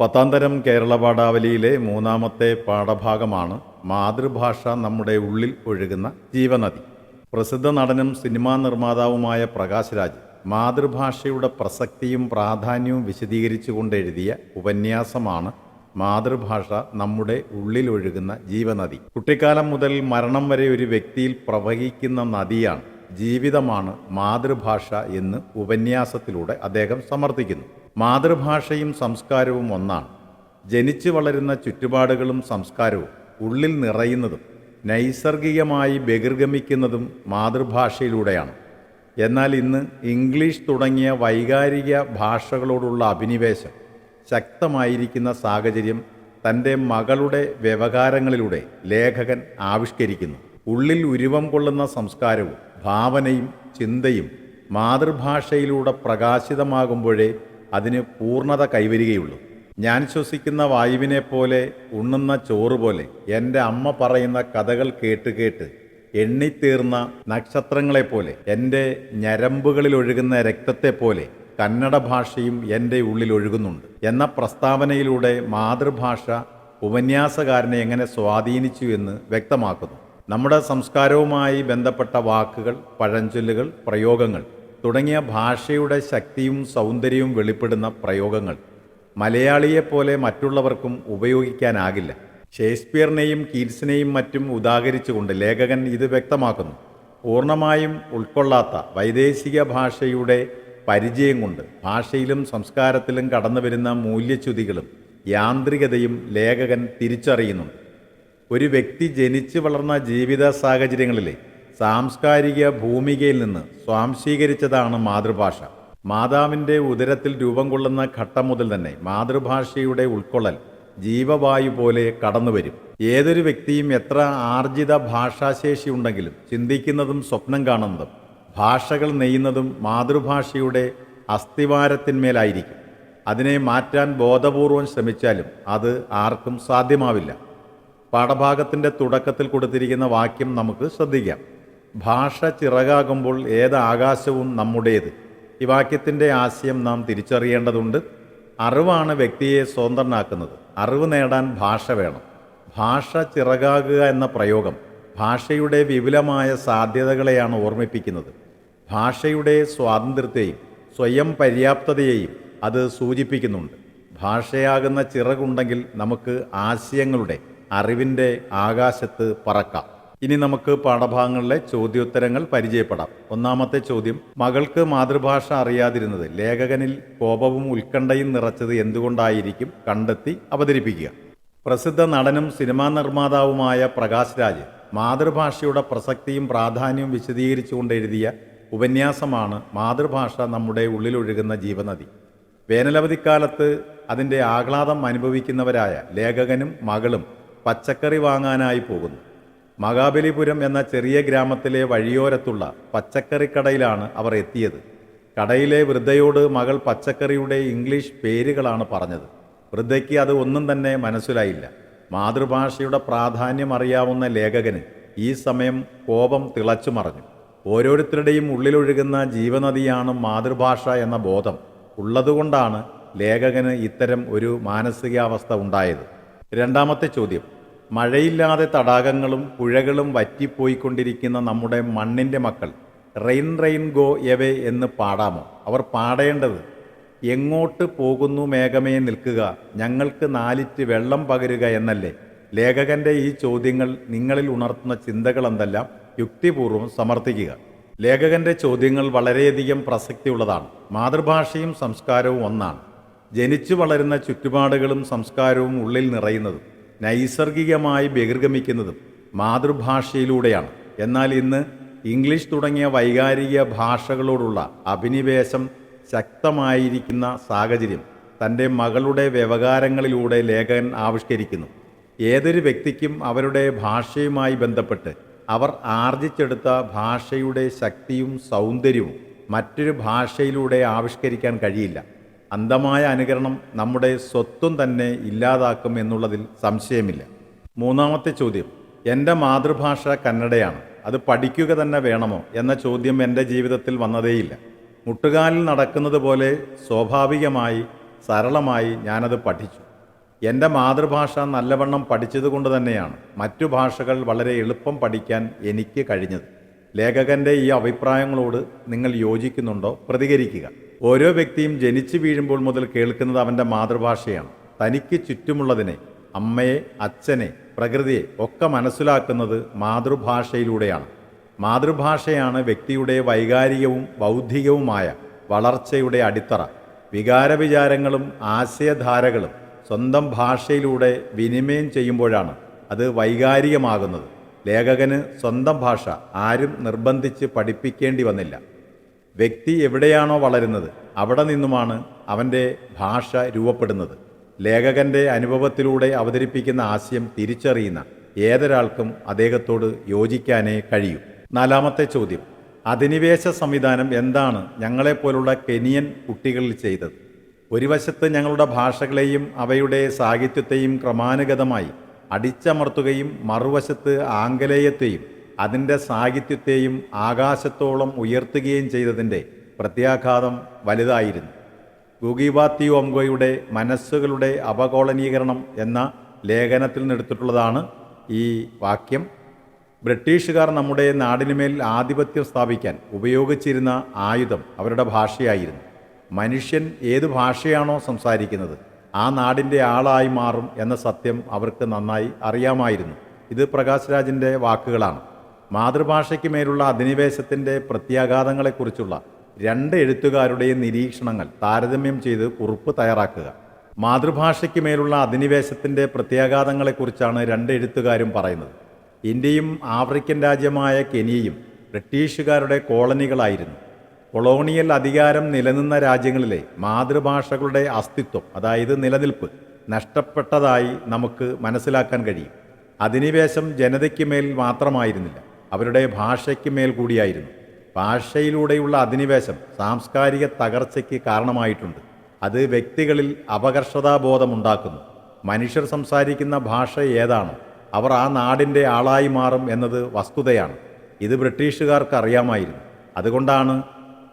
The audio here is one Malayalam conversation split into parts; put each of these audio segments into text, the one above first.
പത്താം കേരള പാഠാവലിയിലെ മൂന്നാമത്തെ പാഠഭാഗമാണ് മാതൃഭാഷ നമ്മുടെ ഉള്ളിൽ ഒഴുകുന്ന ജീവനദി. പ്രസിദ്ധ നടനും സിനിമാ നിർമ്മാതാവുമായ പ്രകാശ് രാജ് മാതൃഭാഷയുടെ പ്രസക്തിയും പ്രാധാന്യവും വിശദീകരിച്ചുകൊണ്ട് എഴുതിയ ഉപന്യാസമാണ് മാതൃഭാഷ നമ്മുടെ ഉള്ളിൽ ഒഴുകുന്ന ജീവനദി. കുട്ടിക്കാലം മുതൽ മരണം വരെ ഒരു വ്യക്തിയിൽ പ്രവഹിക്കുന്ന നദിയാണ്. ജീവിതമാണ് മാതൃഭാഷ എന്ന് ഉപന്യാസത്തിലൂടെ അദ്ദേഹം സമർത്ഥിക്കുന്നു. മാതൃഭാഷയും സംസ്കാരവും ഒന്നാണ്. ജനിച്ചു വളരുന്ന ചുറ്റുപാടുകളും സംസ്കാരവും ഉള്ളിൽ നിറയുന്നതും നൈസർഗികമായി ബഹിർഗമിക്കുന്നതും മാതൃഭാഷയിലൂടെയാണ്. എന്നാൽ ഇന്ന് ഇംഗ്ലീഷ് തുടങ്ങിയ വൈകാരിക ഭാഷകളോടുള്ള അഭിനിവേശം ശക്തമായിരിക്കുന്ന സാഹചര്യം തന്റെ മകളുടെ വ്യവഹാരങ്ങളിലൂടെ ലേഖകൻ ആവിഷ്കരിക്കുന്നു. ഉള്ളിൽ ഉരുവം കൊള്ളുന്ന സംസ്കാരവും ഭാവനയും ചിന്തയും മാതൃഭാഷയിലൂടെ പ്രകാശിതമാകുമ്പോഴേ അതിന് പൂർണത കൈവരികയുള്ളൂ. ഞാൻ ശ്വസിക്കുന്ന വായുവിനെ പോലെ ഉണ്ണുന്ന ചോറ് പോലെ എന്റെ അമ്മ പറയുന്ന കഥകൾ കേട്ട് കേട്ട് എണ്ണിത്തീർന്ന നക്ഷത്രങ്ങളെപ്പോലെ എന്റെ ഞരമ്പുകളിൽ ഒഴുകുന്ന രക്തത്തെപ്പോലെ കന്നഡ ഭാഷയും എന്റെ ഉള്ളിൽ ഒഴുകുന്നുണ്ട്. എന്ന പ്രസ്താവനയിലൂടെ മാതൃഭാഷ ഉപന്യാസകാരനെ എങ്ങനെ സ്വാധീനിച്ചു എന്ന് വ്യക്തമാക്കുന്നു. നമ്മുടെ സംസ്കാരവുമായി ബന്ധപ്പെട്ട വാക്കുകൾ പഴഞ്ചൊല്ലുകൾ പ്രയോഗങ്ങൾ തുടങ്ങിയ ഭാഷയുടെ ശക്തിയും സൗന്ദര്യവും വെളിപ്പെടുന്ന പ്രയോഗങ്ങൾ മലയാളിയെപ്പോലെ മറ്റുള്ളവർക്കും ഉപയോഗിക്കാനാകില്ല. ഷേക്സ്പിയറിനെയും കീറ്റ്സിനെയും മറ്റും ഉദാഹരിച്ചുകൊണ്ട് ലേഖകൻ ഇത് വ്യക്തമാക്കുന്നു. പൂർണമായും ഉൾക്കൊള്ളാത്ത വൈദേശിക ഭാഷയുടെ പരിചയം കൊണ്ട് ഭാഷയിലും സംസ്കാരത്തിലും കടന്നു വരുന്ന മൂല്യച്യുതികളും യാന്ത്രികതയും ലേഖകൻ തിരിച്ചറിയുന്നുണ്ട്. ഒരു വ്യക്തി ജനിച്ചു വളർന്ന ജീവിത സാഹചര്യങ്ങളിലെ സാംസ്കാരിക ഭൂമികയിൽ നിന്ന് സ്വാംശീകരിച്ചതാണ് മാതൃഭാഷ. മാതാവിന്റെ ഉദരത്തിൽ രൂപം കൊള്ളുന്ന ഘട്ടം മുതൽ തന്നെ മാതൃഭാഷയുടെ ഉൾക്കൊള്ളൽ ജീവവായു പോലെ കടന്നുവരും. ഏതൊരു വ്യക്തിയും എത്ര ആർജിത ഭാഷാശേഷി ഉണ്ടെങ്കിലും ചിന്തിക്കുന്നതും സ്വപ്നം കാണുന്നതും ഭാഷകൾ നെയ്യുന്നതും മാതൃഭാഷയുടെ അസ്ഥിവാരത്തിന്മേലായിരിക്കും. അതിനെ മാറ്റാൻ ബോധപൂർവം ശ്രമിച്ചാലും അത് ആർക്കും സാധ്യമാവില്ല. പാഠഭാഗത്തിന്റെ തുടക്കത്തിൽ കൊടുത്തിരിക്കുന്ന വാക്യം നമുക്ക് ശ്രദ്ധിക്കാം. ഭാഷ ചിറകാകുമ്പോൾ ഏത് ആകാശവും നമ്മുടേത്? ഈ വാക്യത്തിന്റെ ആശയം നാം തിരിച്ചറിയേണ്ടതുണ്ട്. അറിവാണ് വ്യക്തിയെ സ്വതന്ത്രനാക്കുന്നത്. അറിവ് നേടാൻ ഭാഷ വേണം. ഭാഷ ചിറകാകുക എന്ന പ്രയോഗം ഭാഷയുടെ വിപുലമായ സാധ്യതകളെയാണ് ഓർമ്മിപ്പിക്കുന്നത്. ഭാഷയുടെ സ്വാതന്ത്ര്യത്തെയും സ്വയം പര്യാപ്തതയെയും അത് സൂചിപ്പിക്കുന്നുണ്ട്. ഭാഷയാകുന്ന ചിറകുണ്ടെങ്കിൽ നമുക്ക് ആശയങ്ങളുടെ അറിവിന്റെ ആകാശത്ത് പറക്കാം. ഇനി നമുക്ക് പാഠഭാഗങ്ങളിലെ ചോദ്യോത്തരങ്ങൾ പരിചയപ്പെടാം. ഒന്നാമത്തെ ചോദ്യം മകൾക്ക് മാതൃഭാഷ അറിയാതിരുന്നത് ലേഖകനിൽ കോപവും ഉത്കണ്ഠയും നിറച്ചത് എന്തുകൊണ്ടായിരിക്കും? കണ്ടെത്തി അവതരിപ്പിക്കുക. പ്രസിദ്ധ നടനും സിനിമാ നിർമ്മാതാവുമായ പ്രകാശ് രാജ് മാതൃഭാഷയുടെ പ്രസക്തിയും പ്രാധാന്യവും വിശദീകരിച്ചുകൊണ്ട് എഴുതിയ ഉപന്യാസമാണ് മാതൃഭാഷ നമ്മുടെ ഉള്ളിലൊഴുകുന്ന ജീവനദി വേനലവധിക്കാലത്ത് അതിന്റെ ആഹ്ലാദം അനുഭവിക്കുന്നവരായ ലേഖകനും മകളും പച്ചക്കറി വാങ്ങാനായി പോകുന്നു. മഹാബലിപുരം എന്ന ചെറിയ ഗ്രാമത്തിലെ വഴിയോരത്തുള്ള പച്ചക്കറിക്കടയിലാണ് അവർ എത്തിയത്. കടയിലെ വൃദ്ധയോട് മകൾ പച്ചക്കറിയുടെ ഇംഗ്ലീഷ് പേരുകളാണ് പറഞ്ഞത്. വൃദ്ധയ്ക്ക് അത് ഒന്നും തന്നെ മനസ്സിലായില്ല. മാതൃഭാഷയുടെ പ്രാധാന്യം അറിയാവുന്ന ലേഖകന് ഈ സമയം കോപം തിളച്ചു മറഞ്ഞു. ഓരോരുത്തരുടെയും ഉള്ളിലൊഴുകുന്ന ജീവനദിയാണ് മാതൃഭാഷ എന്ന ബോധം. ഉള്ളതുകൊണ്ടാണ് ലേഖകന് ഇത്തരം ഒരു മാനസികാവസ്ഥ ഉണ്ടായത്. രണ്ടാമത്തെ ചോദ്യം. മഴയില്ലാതെ തടാകങ്ങളും പുഴകളും വറ്റിപ്പോയിക്കൊണ്ടിരിക്കുന്ന നമ്മുടെ മണ്ണിന്റെ മക്കൾ. റെയിൻ റെയിൻ ഗോ എവേ എന്ന് പാടാമോ? അവർ പാടേണ്ടത് എങ്ങോട്ട് പോകുന്നു മേഘമേ നിൽക്കുക ഞങ്ങൾക്ക് നാലിറ്റ് വെള്ളം പകരുക എന്നല്ലേ? ലേഖകന്റെ ഈ ചോദ്യങ്ങൾ നിങ്ങളിൽ ഉണർത്തുന്ന ചിന്തകൾ എന്തെല്ലാം? യുക്തിപൂർവം സമർത്ഥിക്കുക. ലേഖകന്റെ ചോദ്യങ്ങൾ വളരെയധികം പ്രസക്തിയുള്ളതാണ്. മാതൃഭാഷയും സംസ്കാരവും ഒന്നാണ്. ജനിച്ചു വളരുന്ന ചുറ്റുപാടുകളും സംസ്കാരവും ഉള്ളിൽ നിറയുന്നതും. നൈസർഗികമായി ബഹിർഗമിക്കുന്നതും മാതൃഭാഷയിലൂടെയാണ്. എന്നാൽ ഇന്ന് ഇംഗ്ലീഷ് തുടങ്ങിയ വൈകാരിക ഭാഷകളോടുള്ള അഭിനിവേശം ശക്തമായിരിക്കുന്ന സാഹചര്യം തന്റെ മകളുടെ വ്യവകാരങ്ങളിലൂടെ ലേഖകൻ ആവിഷ്കരിക്കുന്നു. ഏതൊരു വ്യക്തിക്കും അവരുടെ ഭാഷയുമായി ബന്ധപ്പെട്ട് അവർ ആർജിച്ചെടുത്ത ഭാഷയുടെ ശക്തിയും സൗന്ദര്യവും മറ്റൊരു ഭാഷയിലൂടെ ആവിഷ്കരിക്കാൻ കഴിയില്ല. അന്ധമായ അനുകരണം നമ്മുടെ സ്വത്വം തന്നെ ഇല്ലാതാക്കും എന്നുള്ളതിൽ സംശയമില്ല. മൂന്നാമത്തെ ചോദ്യം എന്റെ മാതൃഭാഷ കന്നഡയാണ്. അത് പഠിക്കുക തന്നെ വേണമോ? എന്ന ചോദ്യം എന്റെ ജീവിതത്തിൽ വന്നതേയില്ല. മുട്ടുകാലിൽ നടക്കുന്നത് പോലെ സ്വാഭാവികമായി സരളമായി ഞാനത് പഠിച്ചു. എന്റെ മാതൃഭാഷ നല്ലവണ്ണം പഠിച്ചതുകൊണ്ട് തന്നെയാണ് മറ്റു ഭാഷകൾ വളരെ എളുപ്പം പഠിക്കാൻ എനിക്ക് കഴിഞ്ഞത്. ലേഖകന്റെ ഈ അഭിപ്രായങ്ങളോട് നിങ്ങൾ യോജിക്കുന്നുണ്ടോ? പ്രതികരിക്കുക. ഓരോ വ്യക്തിയും ജനിച്ചു വീഴുമ്പോൾ മുതൽ കേൾക്കുന്നത് അവന്റെ മാതൃഭാഷയാണ്. തനിക്ക് ചുറ്റുമുള്ളതിനെ അമ്മയെ അച്ഛനെ പ്രകൃതിയെ ഒക്കെ മനസ്സിലാക്കുന്നത് മാതൃഭാഷയിലൂടെയാണ്. മാതൃഭാഷയാണ് വ്യക്തിയുടെ വൈകാരികവും ബൗദ്ധികവുമായ വളർച്ചയുടെ അടിത്തറ. വികാരവിചാരങ്ങളും ആശയധാരകളും സ്വന്തം ഭാഷയിലൂടെ വിനിമയം ചെയ്യുമ്പോഴാണ് അത് വൈകാരികമാകുന്നത്. ലേഖകന് സ്വന്തം ഭാഷ ആരും നിർബന്ധിച്ച് പഠിപ്പിക്കേണ്ടി വന്നില്ല. വ്യക്തി എവിടെയാണോ വളരുന്നത് അവിടെ നിന്നുമാണ് അവന്റെ ഭാഷ രൂപപ്പെടുന്നത്. ലേഖകന്റെ അനുഭവത്തിലൂടെ അവതരിപ്പിക്കുന്ന ആശയം തിരിച്ചറിയുന്ന ഏതൊരാൾക്കും അദ്ദേഹത്തോട് യോജിക്കാനേ കഴിയൂ. നാലാമത്തെ ചോദ്യം. അധിനിവേശ സംവിധാനം എന്താണ് ഞങ്ങളെപ്പോലുള്ള കെനിയൻ കുട്ടികളിൽ ചെയ്തത്? ഒരു വശത്ത് ഞങ്ങളുടെ ഭാഷകളെയും അവയുടെ സാഹിത്യത്തെയും ക്രമാനുഗതമായി അടിച്ചമർത്തുകയും മറുവശത്ത് ആംഗലേയത്തെയും അതിന്റെ സാഹിത്യത്തെയും ആകാശത്തോളം ഉയർത്തുകയും ചെയ്തതിന്റെ പ്രത്യാഘാതം വലുതായിരുന്നു. ഗുഗിബാത്തി ഒംഗോയുടെ മനസ്സുകളുടെ അപകോളനീകരണം എന്ന ലേഖനത്തിൽ നിന്നെടുത്തിട്ടുള്ളതാണ് ഈ വാക്യം. ബ്രിട്ടീഷുകാർ നമ്മുടെ നാടിനുമേൽ ആധിപത്യം സ്ഥാപിക്കാൻ ഉപയോഗിച്ചിരുന്ന ആയുധം അവരുടെ ഭാഷയായിരുന്നു. മനുഷ്യൻ ഏത് ഭാഷയാണോ സംസാരിക്കുന്നത് ആ നാടിന്റെ ആളായി മാറും എന്ന സത്യം അവർക്ക് നന്നായി അറിയാമായിരുന്നു. ഇത് പ്രകാശ് രാജിന്റെ വാക്കുകളാണ്. മാതൃഭാഷയ്ക്ക് മേലുള്ള അധിനിവേശത്തിന്റെ പ്രത്യാഘാതങ്ങളെക്കുറിച്ചുള്ള രണ്ട് എഴുത്തുകാരുടെയും നിരീക്ഷണങ്ങൾ താരതമ്യം ചെയ്ത് കുറിപ്പ് തയ്യാറാക്കുക. മാതൃഭാഷയ്ക്ക് മേലുള്ള അധിനിവേശത്തിന്റെ പ്രത്യാഘാതങ്ങളെക്കുറിച്ചാണ് രണ്ട് എഴുത്തുകാരും പറയുന്നത്. ഇന്ത്യയും ആഫ്രിക്കൻ രാജ്യമായ കെനിയയും ബ്രിട്ടീഷുകാരുടെ കോളനികളായിരുന്നു. കൊളോണിയൽ അധികാരം നിലനിന്ന രാജ്യങ്ങളിലെ മാതൃഭാഷകളുടെ അസ്തിത്വം അതായത് നിലനിൽപ്പ് നഷ്ടപ്പെട്ടതായി നമുക്ക് മനസ്സിലാക്കാൻ കഴിയും. അധിനിവേശം ജനതയ്ക്ക് മേൽ മാത്രമായിരുന്നില്ല. അവരുടെ ഭാഷയ്ക്ക് മേൽ കൂടിയായിരുന്നു. ഭാഷയിലൂടെയുള്ള അധിനിവേശം സാംസ്കാരിക തകർച്ചയ്ക്ക് കാരണമായിട്ടുണ്ട്. അത് വ്യക്തികളിൽ അപകർഷതാബോധമുണ്ടാക്കുന്നു. മനുഷ്യർ സംസാരിക്കുന്ന ഭാഷ ഏതാണ് അവർ ആ നാടിന്റെ ആളായി മാറും എന്നത് വസ്തുതയാണ്. ഇത് ബ്രിട്ടീഷുകാർക്ക് അറിയാമായിരുന്നു. അതുകൊണ്ടാണ്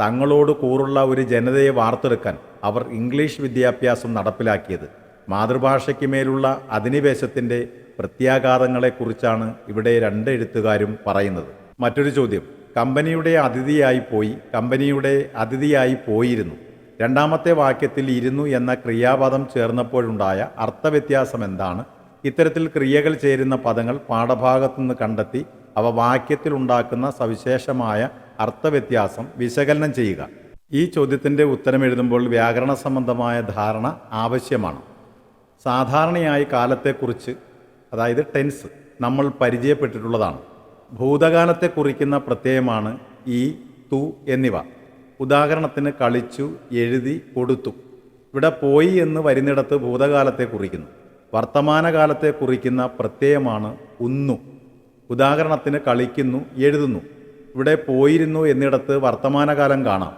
തങ്ങളോട് കൂറുള്ള ഒരു ജനതയെ വാർത്തെടുക്കാൻ അവർ ഇംഗ്ലീഷ് വിദ്യാഭ്യാസം നടപ്പിലാക്കിയത്. മാതൃഭാഷയ്ക്ക് മേലുള്ള അധിനിവേശത്തിന്റെ പ്രത്യാഘാതങ്ങളെക്കുറിച്ചാണ് ഇവിടെ രണ്ട് എഴുത്തുകാരും പറയുന്നത്. മറ്റൊരു ചോദ്യം. കമ്പനിയുടെ അതിഥിയായി പോയി കമ്പനിയുടെ അതിഥിയായി പോയിരുന്നു. രണ്ടാമത്തെ വാക്യത്തിൽ ഇരുന്നു എന്ന ക്രിയാപദം ചേർന്നപ്പോഴുണ്ടായ അർത്ഥവ്യത്യാസം എന്താണ്? ഇത്തരത്തിൽ ക്രിയകൾ ചേരുന്ന പദങ്ങൾ പാഠഭാഗത്തുനിന്ന് കണ്ടെത്തി അവ വാക്യത്തിലുണ്ടാക്കുന്ന സവിശേഷമായ അർത്ഥവ്യത്യാസം വിശകലനം ചെയ്യുക. ഈ ചോദ്യത്തിന്റെ ഉത്തരം എഴുതുമ്പോൾ വ്യാകരണ സംബന്ധമായ ധാരണ ആവശ്യമാണ്. സാധാരണയായി കാലത്തെക്കുറിച്ച് അതായത് ടെൻസ് നമ്മൾ പരിചയപ്പെട്ടിട്ടുള്ളതാണ്. ഭൂതകാലത്തെ കുറിക്കുന്ന പ്രത്യയമാണ് ഈ തു എന്നിവ. ഉദാഹരണത്തിന് കളിച്ചു എഴുതി കൊടുത്തു. ഇവിടെ പോയി എന്ന് വരുന്നിടത്ത് ഭൂതകാലത്തെ കുറിക്കുന്നു. വർത്തമാനകാലത്തെ കുറിക്കുന്ന പ്രത്യയമാണ് ഉന്നു. ഉദാഹരണത്തിന് കളിക്കുന്നു എഴുതുന്നു. ഇവിടെ പോയിരുന്നു എന്നിടത്ത് വർത്തമാനകാലം കാണാം.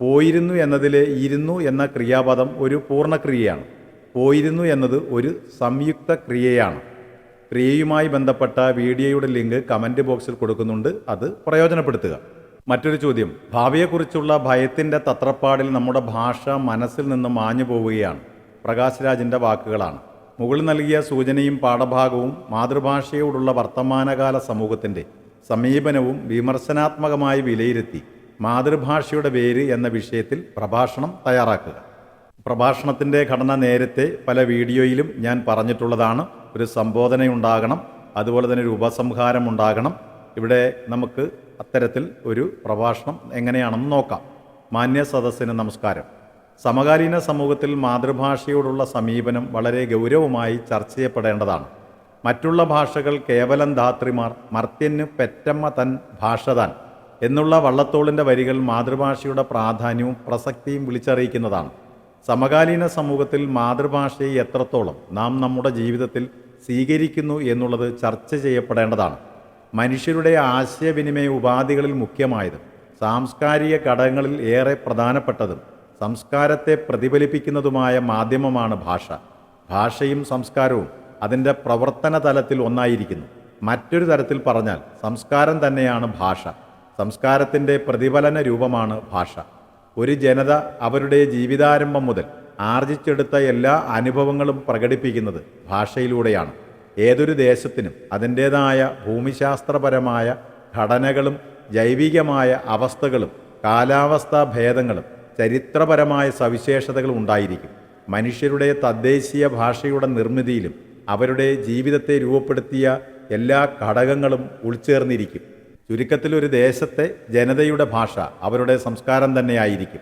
പോയിരുന്നു എന്നതിലെ ഇരുന്നു എന്ന ക്രിയാപദം ഒരു പൂർണക്രിയയാണ്. പോയിരുന്നു എന്നത് ഒരു സംയുക്ത ക്രിയയാണ്. ക്രിയയുമായി ബന്ധപ്പെട്ട വീഡിയോയുടെ ലിങ്ക് കമന്റ് ബോക്സിൽ കൊടുക്കുന്നുണ്ട്. അത് പ്രയോജനപ്പെടുത്തുക. മറ്റൊരു ചോദ്യം. ഭാവിയെക്കുറിച്ചുള്ള ഭയത്തിന്റെ തത്രപ്പാടിൽ നമ്മുടെ ഭാഷ മനസ്സിൽ നിന്ന് മാഞ്ഞു പോവുകയാണ്. പ്രകാശ് രാജിന്റെ വാക്കുകളാണ്. മുകളിൽ നൽകിയ സൂചനയും പാഠഭാഗവും മാതൃഭാഷയോടുള്ള വർത്തമാനകാല സമൂഹത്തിന്റെ സമീപനവും വിമർശനാത്മകമായി വിലയിരുത്തി മാതൃഭാഷയുടെ വേര് എന്ന വിഷയത്തിൽ പ്രഭാഷണം തയ്യാറാക്കുക. പ്രഭാഷണത്തിന്റെ ഘടന നേരത്തെ പല വീഡിയോയിലും ഞാൻ പറഞ്ഞിട്ടുള്ളതാണ്. ഒരു സംബോധനയുണ്ടാകണം അതുപോലെ തന്നെ ഒരു ഉപസംഹാരം ഉണ്ടാകണം ഇവിടെ നമുക്ക് അത്തരത്തിൽ ഒരു പ്രഭാഷണം എങ്ങനെയാണെന്ന് നോക്കാം. മാന്യ സദസ്സിന് നമസ്കാരം. സമകാലീന സമൂഹത്തിൽ മാതൃഭാഷയോടുള്ള സമീപനം വളരെ ഗൗരവമായി ചർച്ച ചെയ്യപ്പെടേണ്ടതാണ്. മറ്റുള്ള ഭാഷകൾ കേവലം ധാത്രിമാർ മർത്യന് പെറ്റമ്മ തൻ ഭാഷ താൻ എന്നുള്ള വള്ളത്തോളിന്റെ വരികൾ മാതൃഭാഷയുടെ പ്രാധാന്യവും പ്രസക്തിയും വിളിച്ചറിയിക്കുന്നതാണ്. സമകാലീന സമൂഹത്തിൽ മാതൃഭാഷയെ എത്രത്തോളം നാം നമ്മുടെ ജീവിതത്തിൽ സ്വീകരിക്കുന്നു എന്നുള്ളത് ചർച്ച ചെയ്യപ്പെടേണ്ടതാണ്. മനുഷ്യരുടെ ആശയവിനിമയ ഉപാധികളിൽ മുഖ്യമായതും സാംസ്കാരിക ഘടകങ്ങളിൽ ഏറെ പ്രധാനപ്പെട്ടതും സംസ്കാരത്തെ പ്രതിഫലിപ്പിക്കുന്നതുമായ മാധ്യമമാണ് ഭാഷ. ഭാഷയും സംസ്കാരവും അതിന്റെ പ്രവർത്തന തലത്തിൽ ഒന്നായിരിക്കുന്നു. മറ്റൊരു തരത്തിൽ പറഞ്ഞാൽ സംസ്കാരം തന്നെയാണ് ഭാഷ. സംസ്കാരത്തിന്റെ പ്രതിഫലന രൂപമാണ് ഭാഷ. ഒരു ജനത അവരുടെ ജീവിതാരംഭം മുതൽ ആർജിച്ചെടുത്ത എല്ലാ അനുഭവങ്ങളും പ്രകടിപ്പിക്കുന്നത് ഭാഷയിലൂടെയാണ്. ഏതൊരു ദേശത്തിനും അതിന്റേതായ ഭൂമിശാസ്ത്രപരമായ ഘടനകളും ജൈവികമായ അവസ്ഥകളും കാലാവസ്ഥാ ഭേദങ്ങളും ചരിത്രപരമായ സവിശേഷതകളും ഉണ്ടായിരിക്കും. മനുഷ്യരുടെ തദ്ദേശീയ ഭാഷയുടെ നിർമ്മിതിയിലും അവരുടെ ജീവിതത്തെ രൂപപ്പെടുത്തിയ എല്ലാ ഘടകങ്ങളും ഉൾച്ചേർന്നിരിക്കും. ചുരുക്കത്തിൽ ഒരു ദേശത്തെ ജനതയുടെ ഭാഷ അവരുടെ സംസ്കാരം തന്നെയായിരിക്കും.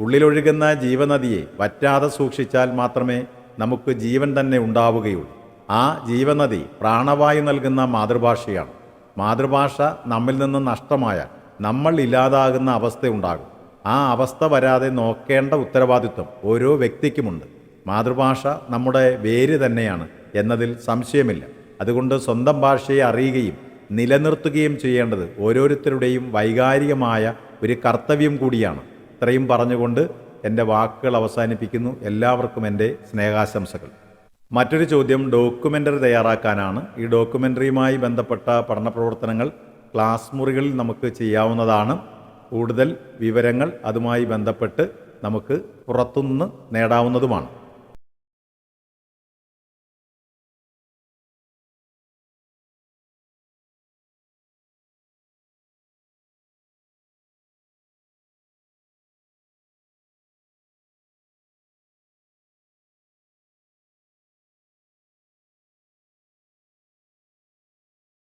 ഉള്ളിലൊഴുകുന്ന ജീവനദിയെ വറ്റാതെ സൂക്ഷിച്ചാൽ മാത്രമേ നമുക്ക് ജീവൻ തന്നെ ഉണ്ടാവുകയുള്ളൂ. ആ ജീവനദി പ്രാണവായു നൽകുന്ന മാതൃഭാഷയാണ്. മാതൃഭാഷ നമ്മിൽ നിന്ന് നഷ്ടമായാൽ നമ്മൾ ഇല്ലാതാകുന്ന അവസ്ഥയുണ്ടാകും ആ അവസ്ഥ വരാതെ നോക്കേണ്ട ഉത്തരവാദിത്വം ഓരോ വ്യക്തിക്കുമുണ്ട്. മാതൃഭാഷ നമ്മുടെ വേര് തന്നെയാണ് എന്നതിൽ സംശയമില്ല. അതുകൊണ്ട് സ്വന്തം ഭാഷയെ അറിയുകയും നിലനിർത്തുകയും ചെയ്യേണ്ടത് ഓരോരുത്തരുടെയും വൈകാരികമായ ഒരു കർത്തവ്യം കൂടിയാണ്. ഇത്രയും പറഞ്ഞുകൊണ്ട് എന്റെ വാക്കുകൾ അവസാനിപ്പിക്കുന്നു. എല്ലാവർക്കും എന്റെ സ്നേഹാശംസകൾ. മറ്റൊരു ചോദ്യം ഡോക്യുമെന്ററി തയ്യാറാക്കാനാണ്. ഈ ഡോക്യുമെന്ററിയുമായി ബന്ധപ്പെട്ട പഠന പ്രവർത്തനങ്ങൾ ക്ലാസ് മുറികളിൽ നമുക്ക് ചെയ്യാവുന്നതാണ്. കൂടുതൽ വിവരങ്ങൾ അതുമായി ബന്ധപ്പെട്ട് നമുക്ക് പുറത്തുനിന്ന് നേടാവുന്നതുമാണ്.